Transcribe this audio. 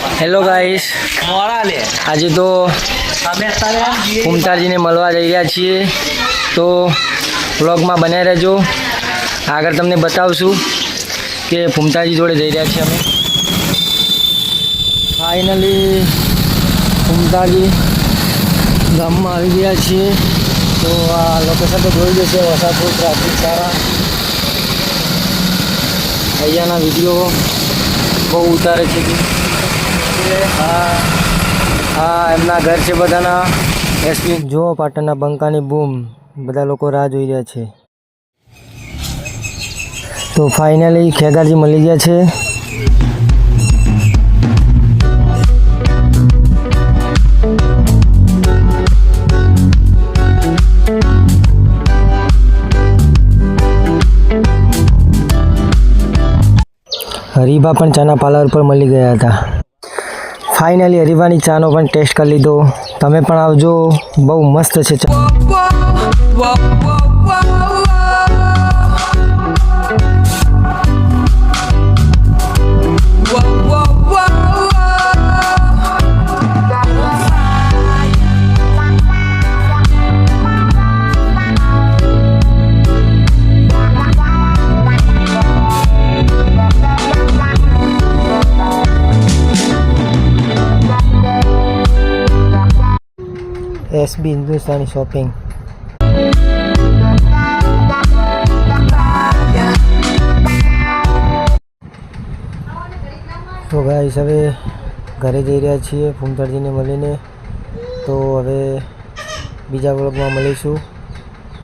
Hello guys આજે તો. ફૂમતાજીને મળવા જઈ રહ્યા છીએ. તો વ્લોગમાં બનાવી રહેજો. આગળ તમને બતાવશું કે ફૂમતાજી જોડે જઈ રહ્યા છીએ અમે. ફાઇનલી ફૂમતાજી ગામમાં આવી ગયા છીએ. તો આ લોકેશન તો જોઈ જશે. વસાપુર ટ્રાફિક સારા. અહીંયાના વીડિયો બહુ ઉતારે છે કે હા. હા, એમના ઘર છે બધાના. એસપી જો પાટણના બંકાની બૂમ. બધા લોકો રાહ જોઈ રહ્યા છે. તો ફાઇનલી ખેગારજી મળી ગયા છે. હરીભા પણ ચાના પાર્લર પર મળી ગયા હતા. ફાઇનલી હરીભાની ચાનો પણ ટેસ્ટ કરી લીધો. તમે પણ આવજો. બહુ મસ્ત છે. ચા એસબી હિન્દુસ્તાની શોપિંગ તો ગાઈસ હવે ઘરે જઈ રહ્યા છીએ ફૂમતરજીને મળીને. તો હવે બીજા વ્લોગમાં મળીશું.